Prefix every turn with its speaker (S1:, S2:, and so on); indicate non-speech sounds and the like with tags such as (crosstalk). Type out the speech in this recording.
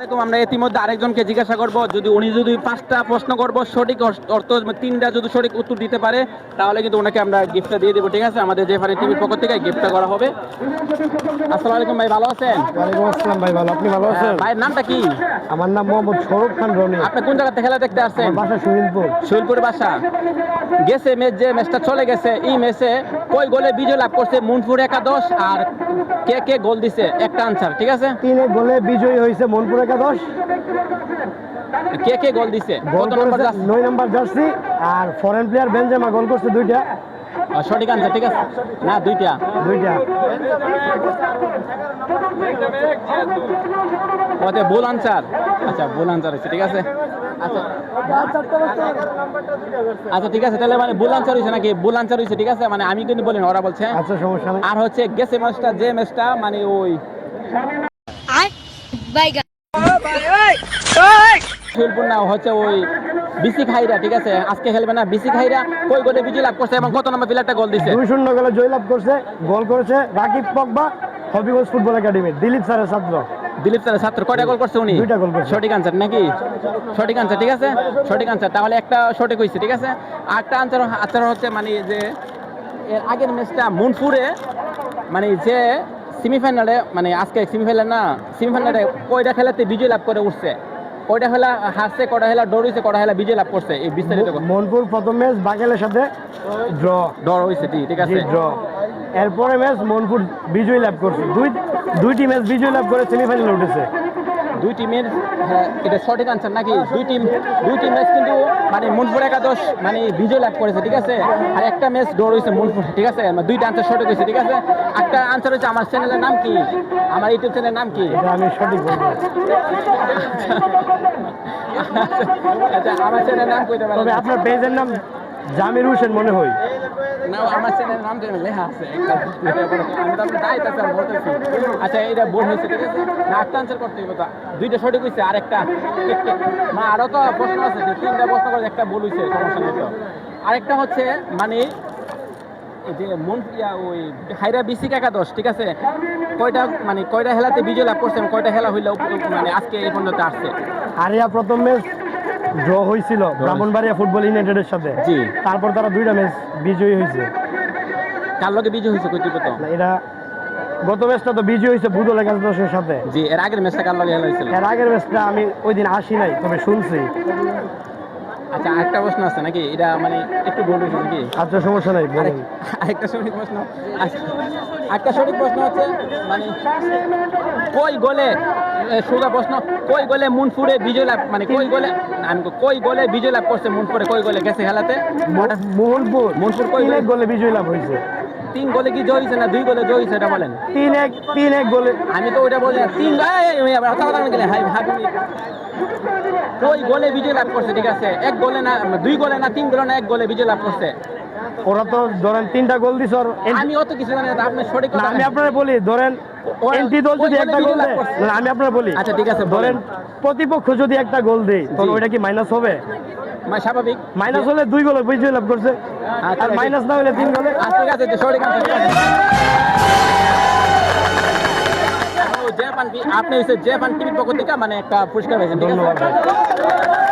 S1: আমরা ইতিমধ্যে আরেকজনকে জিজ্ঞাসা করব যদি উনি যদি পাঁচটা প্রশ্ন করব সঠিক অর্থ- তিনটা যদি সঠিক উত্তর দিতে পারে তাহলে কিন্তু ওনাকে আমরা গিফটটা দিয়ে দেবো ঠিক আছে? আমাদের জেফানি টিভির পক্ষ থেকে গিফটটা করা হবে। আসসালামু আলাইকুম ভাই ভালো আছেন?
S2: ওয়ালাইকুম আসসালাম ভাই ভালো। আপনি ভালো আছেন?
S1: ভাইয়ের নামটা কি?
S2: আমার নাম মোহাম্মদ সৌরভ খান রনি।
S1: আপনি কোন জায়গাতে খেলা দেখতে আসছেন?
S2: বাসা সুহিনপুর
S1: শৈলপুর বাসা। গেছে ম্যাচ যে ম্যাচটা চলে গেছে এই ম্যাচে কই গোলে বিজয় লাভ করছে? মুনপুর একাদশ আর কে কে গোল দিছে? একটা আনসার ঠিক আছে?
S2: তিনে গোলে বিজয়ী হয়েছে মনপুর একাদশ।
S1: কে কে গোল দিছে?
S2: গোল
S1: নম্বর?
S2: নয় নম্বর জার্সি। আর ফরেন প্লেয়ার বেনজেমা গোল করছে দুইটা।
S1: সঠিক আনসার ঠিক আছে? না দুইটা।
S2: দুইটা।
S1: ওতে ভুল আনসার আচ্ছা ভুল আনসার হয়েছে ঠিক আছে? আচ্ছা। আচ্ছা ঠিক আছে তাহলে মানে ভুল আনসার হয়েছে নাকি? ভুল আনসার হয়েছে ঠিক আছে? মানে আমি কিন্তু বলিনি ওরা বলছে।
S2: আচ্ছা সমস্যা
S1: আর হচ্ছে গেছে ম্যাচটা যে ম্যাচটা মানে ওই শিলপুর না হচ্ছে ওই বিসি খাইরা ঠিক আছে? আজকে খেলবে না বিসি খাইরা। কই গোলে বিজয় লাভ করছে এবং কত নম্বর প্লেয়ারটা গোল দিছে?
S2: দুই শূন্য গোলে জয়লাভ করছে গোল করেছে রাকিব পগবা হবিগঞ্জ ফুটবল একাডেমির দিলীপ স্যারের ছাত্র।
S1: দিলীপ স্যারের ছাত্র কয়টা গোল করছে উনি?
S2: দুইটা গোল করছে।
S1: সঠিক আনসার নাকি? সঠিক আনসার ঠিক আছে? সঠিক আনসার তাহলে একটা সঠিক হয়েছে ঠিক আছে? আরেকটা আনসার আনসার হচ্ছে মানে যে এর আগের ম্যাচটা মুনপুরে মানে যে সেমিফাইনালে মানে আজকে সেমিফাইনাল না সেমিফাইনালে কয়টা খেলাতে বিজয় লাভ করে উঠছে? কয়টা খেলা হারছে কয়টা হেলা দৌড়িছে কয়টা হেলা বিজয় লাভ করছে? এই বিস্তারিত।
S2: মনপুর প্রথম ম্যাচ বাগেলের সাথে ড্র
S1: ডর হয়েছে ঠিক আছে।
S2: ড্র এরপরে ম্যাচ মনপুর বিজয় লাভ করছে। দুই দুইটি ম্যাচ বিজয় লাভ করে সেমিফাইনালে উঠেছে।
S1: দুই টিমের হ্যাঁ, এটা সঠিক আনসার নাকি? দুই টিম দুই টিম ম্যাচ কিন্তু মানে মুনপুর একাদশ মানে বিজয় লাভ করেছে ঠিক আছে? আর একটা ম্যাচ ডর হয়েছে মুনপুর ঠিক আছে? দুইটা আনসার সঠিক হয়েছে ঠিক আছে? একটা আনসার হচ্ছে আমার চ্যানেলের নাম কি? আমার ইউটিউব চ্যানেলের নাম কি?
S2: আমি সঠিক বলব।
S1: আচ্ছা আমার চ্যানেলের নাম কইতে পারেন।
S2: আপনার পেজের নাম জামির হোসেন মনে হয়।
S1: না আমার চ্যানেলের নাম তো লেখা আছে। একটা আমি তো আপনার দায়িত্ব বলতেছি আচ্ছা এটা ভুল হয়েছে ঠিক আছে? না একটা আনসার করতে হবে তো। দুইটা সঠিক হয়েছে আর একটা না (laughs) আরও তো প্রশ্ন আছে তিনটা প্রশ্ন করে একটা ভুল হয়েছে সমস্যা নেই তো। আরেকটা হচ্ছে মানে যে মন ওই হাইরা বিসিক একাদশ ঠিক আছে? কয়টা মানে কয়টা খেলাতে বিজয় লাভ করছে কয়টা খেলা হইলে মানে আজকে এই পর্যন্ত আসছে?
S2: আরিয়া প্রথম ম্যাচ। ড্র হয়েছিল ব্রাহ্মণবাড়িয়া ফুটবল ইউনাইটেডের সাথে।
S1: জি।
S2: তারপর তারা দুইটা ম্যাচ বিজয়ী হয়েছে।
S1: কার লগে বিজয় হয়েছে তো
S2: এরা গত ম্যাচটা তো বিজয়ী হয়েছে বুদল দশের সাথে।
S1: জি এর আগের ম্যাচটা কার লগে হয়েছিল?
S2: এর আগের ম্যাচটা আমি ওই দিন আসি নাই তবে শুনছি।
S1: আচ্ছা আরেকটা প্রশ্ন আছে নাকি? এটা মানে একটু ভুল নাকি?
S2: আচ্ছা সমস্যা নাই বলেন।
S1: আরেকটা সঠিক প্রশ্ন আচ্ছা একটা সঠিক প্রশ্ন হচ্ছে মানে কই গোলে সোজা প্রশ্ন কই গোলে মুনপুরে বিজয় লাভ মানে কই গোলে আমি কই- গোলে বিজয় লাভ করছে মুনপুরে কই গোলে গেছে খেলাতে
S2: মোহনপুর
S1: মোহনপুর কই গোল?
S2: বিজয়ী লাভ হয়েছে।
S1: তিন গোলে কি জয় না দুই গোলে জয় এটা বলেন।
S2: তিন এক তিন এক গোলে
S1: আমি তো ওইটা বলি না, তিন আবার কথা কথা গেলে হাই কই গোলে বিজয় লাভ করছে ঠিক আছে? এক গোলে না দুই গোলে না তিন গোলে না এক গোলে বিজয় লাভ করছে।
S2: ওরা তো ধরেন তিনটা গোল দিছে
S1: আমি অত কিছু জানি না আপনি সঠিক কথা
S2: আমি আপনারা বলি ধরেন এন্টি দল যদি একটা গোল দেয় আমি আপনারা বলি
S1: আচ্ছা ঠিক আছে
S2: ধরেন প্রতিপক্ষ যদি একটা গোল দেয়
S1: জি।
S2: ওইটা কি মাইনাস হবে?
S1: স্বাভাবিক।
S2: মাইনাস হলে দুই গোলে বিজয় লাভ করছে।
S1: আচ্ছা,
S2: আর মাইনাস না হলে তিন গোলে
S1: আচ্ছা, ঠিক আছে সঠিক answer, ঠিক আছে। ও, জেফান টি- আপনি হচ্ছে জেফান টিভির পক্ষ থেকে মানে একটা পুরস্কার পেয়েছেন ঠিক আছে
S2: ধন্যবাদ ভাই।